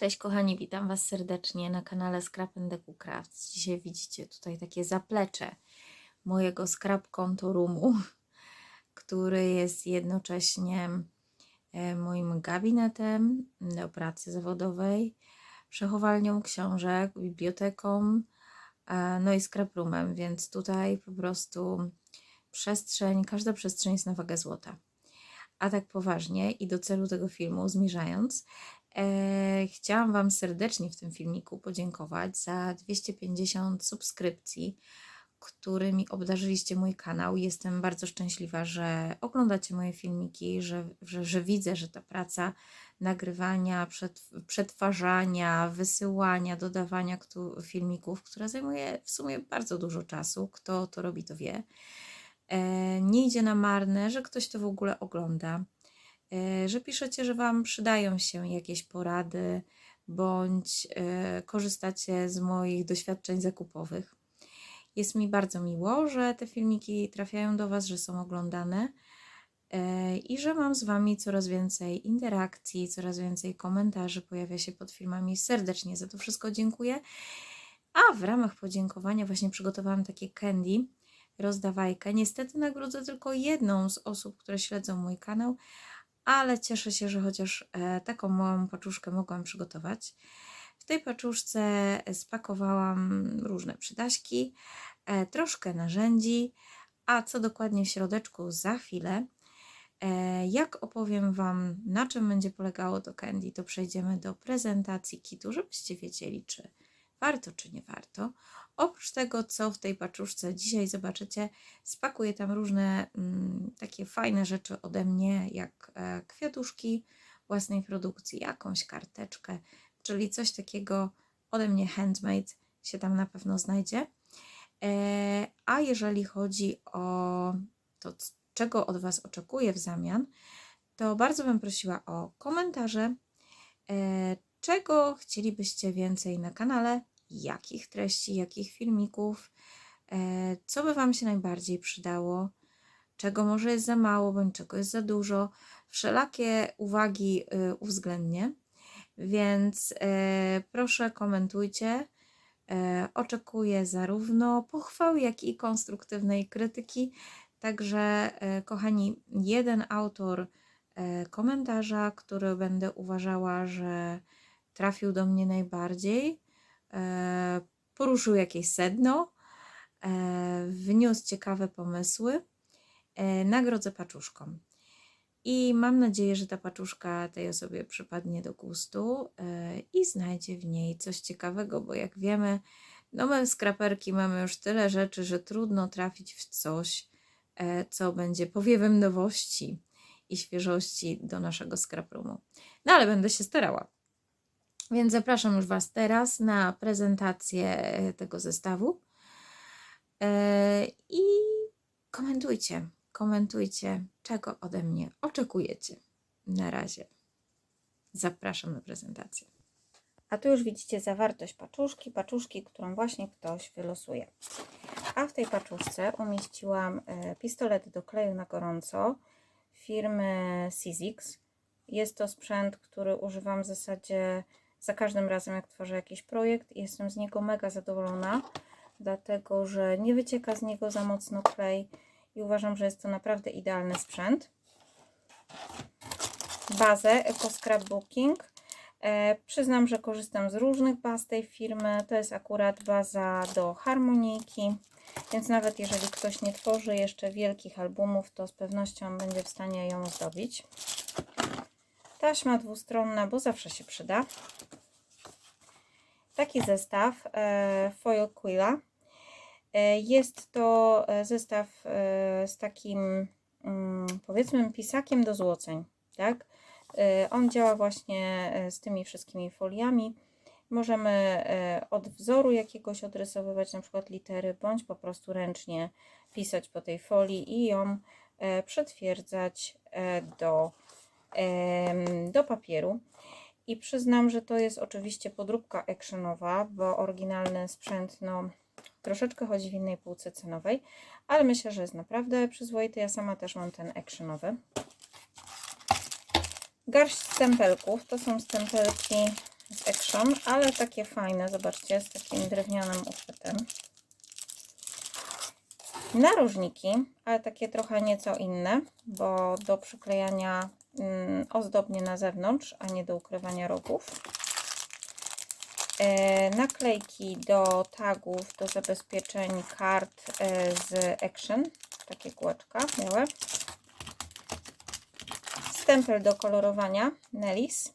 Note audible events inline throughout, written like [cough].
Cześć kochani, witam Was serdecznie na kanale Scrap Deco Crafts. Dzisiaj widzicie tutaj takie zaplecze mojego scrap kontorumu, [laughs] który jest jednocześnie e, moim gabinetem do pracy zawodowej, przechowalnią książek, biblioteką, e, no i scrap roomem, więc tutaj po prostu przestrzeń, każda przestrzeń jest na wagę złota. A tak poważnie i do celu tego filmu zmierzając, E, chciałam Wam serdecznie w tym filmiku podziękować za 250 subskrypcji, którymi obdarzyliście mój kanał. Jestem bardzo szczęśliwa, że oglądacie moje filmiki, że, że, że widzę, że ta praca nagrywania, przet, przetwarzania, wysyłania, dodawania filmików, która zajmuje w sumie bardzo dużo czasu, kto to robi, to wie, nie idzie na marne, że ktoś to w ogóle ogląda e, że piszecie, że Wam przydają się jakieś porady, bądź e, korzystacie z moich doświadczeń zakupowych. Jest mi bardzo miło, że te filmiki trafiają do Was, że są oglądane e, i że mam z Wami coraz więcej interakcji, coraz więcej komentarzy pojawia się pod filmami. Serdecznie za to wszystko dziękuję. A w ramach podziękowania właśnie przygotowałam takie candy, rozdawajkę. Niestety nagrodzę tylko jedną z osób, które śledzą mój kanał, ale cieszę się, że chociaż e, taką małą paczuszkę mogłam przygotować. W tej paczuszce spakowałam różne przydaśki, e, troszkę narzędzi, a co dokładnie w środeczku za chwilę. E, Jak opowiem Wam, na czym będzie polegało to candy, to przejdziemy do prezentacji kitu, żebyście wiedzieli, czy warto, czy nie warto. Oprócz tego, co w tej paczuszce dzisiaj zobaczycie, spakuję tam różne mm, takie fajne rzeczy ode mnie, jak e, kwiatuszki własnej produkcji, jakąś karteczkę, czyli coś takiego ode mnie handmade się tam na pewno znajdzie. E, a jeżeli chodzi o to, czego od Was oczekuję w zamian, to bardzo bym prosiła o komentarze, e, czego chcielibyście więcej na kanale, jakich treści, jakich filmików, e, co by Wam się najbardziej przydało, czego może jest za mało, bądź czego jest za dużo. Wszelakie uwagi y, uwzględnię, więc e, proszę komentujcie. E, Oczekuję zarówno pochwał, jak i konstruktywnej krytyki. Także, kochani, jeden autor komentarza, który będę uważała, że trafił do mnie najbardziej, poruszył jakieś sedno, e, wniósł ciekawe pomysły, e, nagrodzę paczuszką. I mam nadzieję, że ta paczuszka tej osobie przypadnie do gustu e, i znajdzie w niej coś ciekawego, bo jak wiemy, no my skraperki mamy już tyle rzeczy, że trudno trafić w coś, e, co będzie powiewem nowości i świeżości do naszego scraproomu. No ale będę się starała. Więc zapraszam już Was teraz na prezentację e, tego zestawu. E, I komentujcie, komentujcie, czego ode mnie oczekujecie. Na razie. Zapraszam na prezentację. A tu już widzicie zawartość paczuszki, paczuszki, którą właśnie ktoś wylosuje. A w tej paczuszce umieściłam e, pistolet do kleju na gorąco firmy Sizix. Jest to sprzęt, który używam w zasadzie za każdym razem, jak tworzę jakiś projekt. i Jestem z niego mega zadowolona, dlatego że nie wycieka z niego za mocno klej i uważam, że jest to naprawdę idealny sprzęt. Bazę Eco Scrapbooking. E, przyznam, że korzystam z różnych baz tej firmy. To jest akurat baza do harmonijki, więc nawet jeżeli ktoś nie tworzy jeszcze wielkich albumów, to z pewnością będzie w stanie ją ozdobić. Taśma dwustronna, bo zawsze się przyda. Taki zestaw e, foil quilla. E, jest to e, zestaw z takim mm, powiedzmy pisakiem do złoceń, tak? On działa właśnie z tymi wszystkimi foliami. Możemy od wzoru jakiegoś odrysowywać na przykład litery, bądź po prostu ręcznie pisać po tej folii i ją przetwierdzać do, do papieru. I przyznam, że to jest oczywiście podróbka actionowa, bo oryginalny sprzęt no, Troszeczkę chodzi w innej półce cenowej, ale myślę, że jest naprawdę przyzwoity. Ja sama też mam ten actionowy. Garść stempelków. To są stempelki z Action, ale takie fajne. Zobaczcie, z takim drewnianym uchwytem. Narożniki, ale takie trochę nieco inne, bo do przyklejania ozdobnie na zewnątrz, a nie do ukrywania rogów. E, naklejki do tagów, do zabezpieczeń kart e, z Action. Takie kółeczka białe. Stempel do kolorowania Nellis.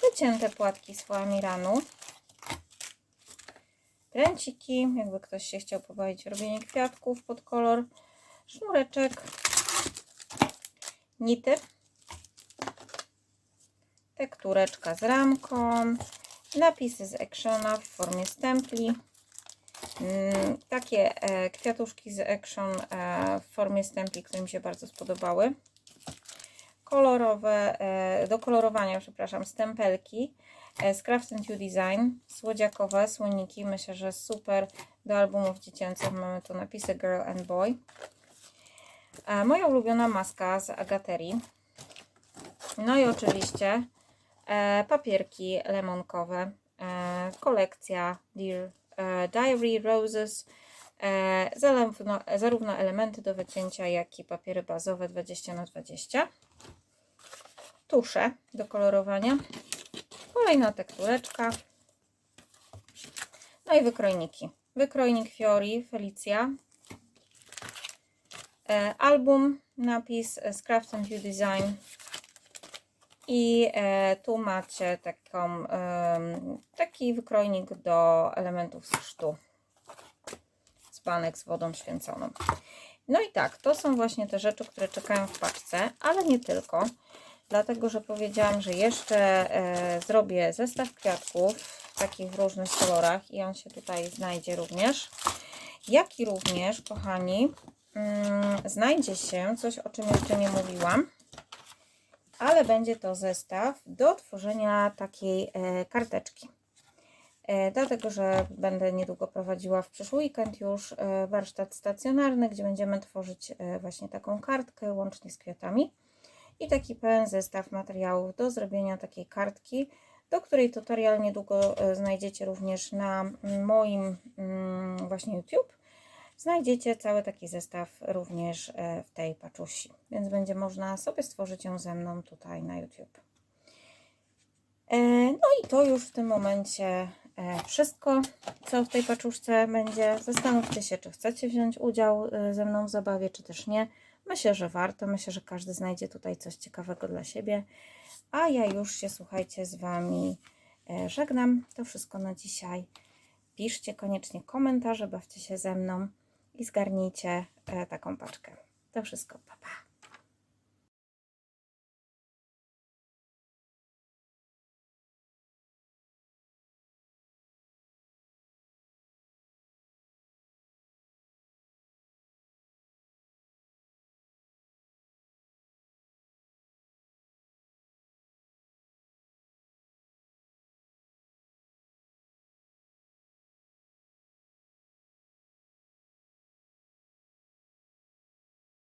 Wycięte płatki z Foamiranu. Pręciki, jakby ktoś się chciał pobawić robienie kwiatków pod kolor. Sznureczek. Nity. Tektureczka z ramką. Napisy z Actiona w formie stempli. Mm, Takie e, kwiatuszki z Action e, w formie stempli, które mi się bardzo spodobały. Kolorowe, e, do kolorowania, przepraszam, stempelki z Craft You Design. Słodziakowe, słoniki, myślę, że super do albumów dziecięcych. Mamy tu napisy Girl and Boy. Moja ulubiona maska z Agaterii. No i oczywiście e, papierki lemonkowe. E, kolekcja Dear e, Diary Roses. Zarówno, zarówno elementy do wycięcia, jak i papiery bazowe 20 na 20 Tusze do kolorowania. Kolejna tektureczka. No i wykrojniki. Wykrojnik Fiori Felicia. E, album, napis e, z Craft and You Design. I e, tu macie taką, taki wykrojnik do elementów z chrztu. Dzbanek z wodą święconą. No i tak, to są właśnie te rzeczy, które czekają w paczce, ale nie tylko. Dlatego, że powiedziałam, że jeszcze e, zrobię zestaw kwiatków w takich różnych kolorach i on się tutaj znajdzie również. Jak i również, kochani, znajdzie się coś, o czym jeszcze nie mówiłam, ale będzie to zestaw do tworzenia takiej e, karteczki. E, dlatego, że będę niedługo prowadziła w przyszły weekend już e, warsztat stacjonarny, gdzie będziemy tworzyć właśnie taką kartkę łącznie z kwiatami i taki pełen zestaw materiałów do zrobienia takiej kartki, do której tutorial niedługo znajdziecie również na mm, moim mm, właśnie YouTube. Znajdziecie cały taki zestaw również e, w tej paczusi, więc będzie można sobie stworzyć ją ze mną tutaj na YouTube. E, No i to już w tym momencie e, wszystko, co w tej paczuszce będzie. Zastanówcie się, czy chcecie wziąć udział ze mną w zabawie, czy też nie. Myślę, że warto. Myślę, że każdy znajdzie tutaj coś ciekawego dla siebie. A ja już się, słuchajcie, z Wami żegnam. To wszystko na dzisiaj. Piszcie koniecznie komentarze, bawcie się ze mną i zgarnijcie e, taką paczkę. To wszystko. Pa, pa.